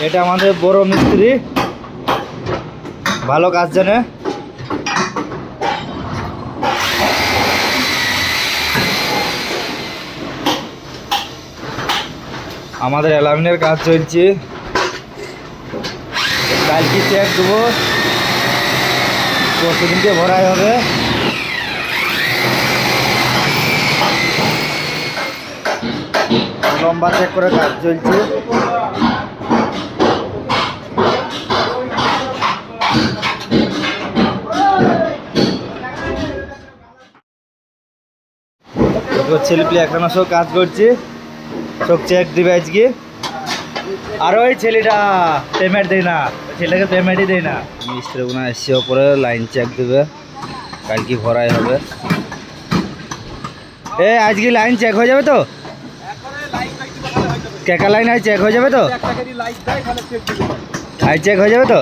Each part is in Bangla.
এটা আমাদের বড় মিস্ত্রি। ভালো কাজ জানে। আমাদের অ্যালামিনের কাজ চলছে। কালকে চেক দেবো। পরশু দিনকে ভরাই হবে। লম্বা চেক করে কাজ চলছে। এরপর ছেলে এখনও সব কাজ করছে। সব চেক দিবে আজকে। আর ওই ছেলেটা পেমেন্ট দেয় না। ছেলেকে পেমেন্টই দেয় না। মিস্ত্রি ওনা এসে ওপরে লাইন চেক দেবে। কালকে ভরাই হবে। এ, আজকে লাইন চেক হয়ে যাবে তো? কেকা লাইন আজ চেক হয়ে যাবে তো? আজ চেক হয়ে যাবে তো?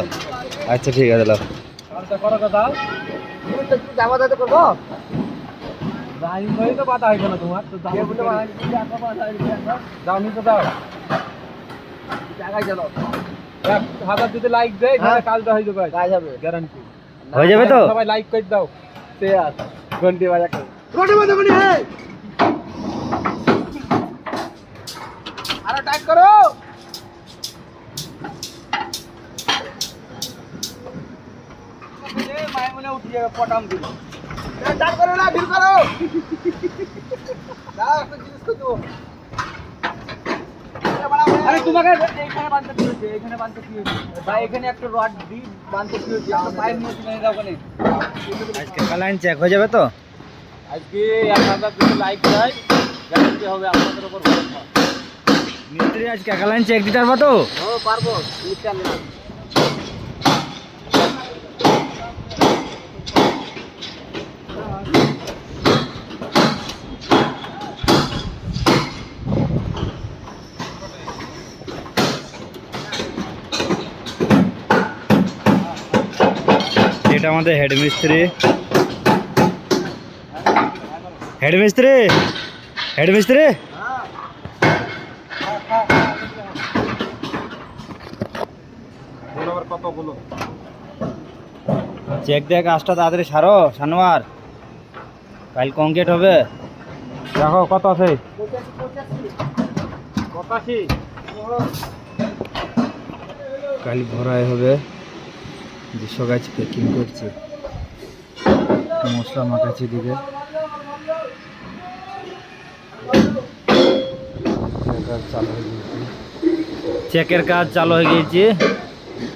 আচ্ছা ঠিক আছে দাও। হাজার যদি লাইক দেয় হ্যাঁ। কাজটা হয়ে যাবে। গ্যারান্টি হয়ে যাবে তো? সবাই লাইক করে দাও। সে আর। ঘন্টি বাজা করে টাইট করো। মায়ের মনে উঠে যাবে পটাম দিল। টাইট করো না ঢিল করো। দাও একটা জিনিস তো দেবো। আরে তোমাকে এখানে বাঁধতে কি হয়েছে এখানে বাঁধতে কি ভাই এখানে একটা রড দি বাঁধতে কি হয়েছে একটা পাইপ নিয়ে তুমি দাও ওখানে। চেক হয়ে যাবে তো? আজকে এক হাজার যদি লাইক গ্যারান্টি হবে আপনাদের উপর ভরসা। মিস্ত্রি আজ কেকা লাইন চেক দিতে পারব তো? পারব এটা আমাদের হেড মিস্ত্রি হেড মিস্ত্রি হেড মিস্ত্রি বলো আবার কত বলো চেক দিয়ে কাজটা তাড়াতাড়ি সারো সানোয়ার। কাল কংক্রিট হবে। দেখো কত আছে? পঁচাশি। কাল ভরাই হবে। দুশো গাছ প্যাকিং করছে। মশলা মাখাচ্ছে দিকে চেকের কাজ চালু হয়ে গিয়েছে।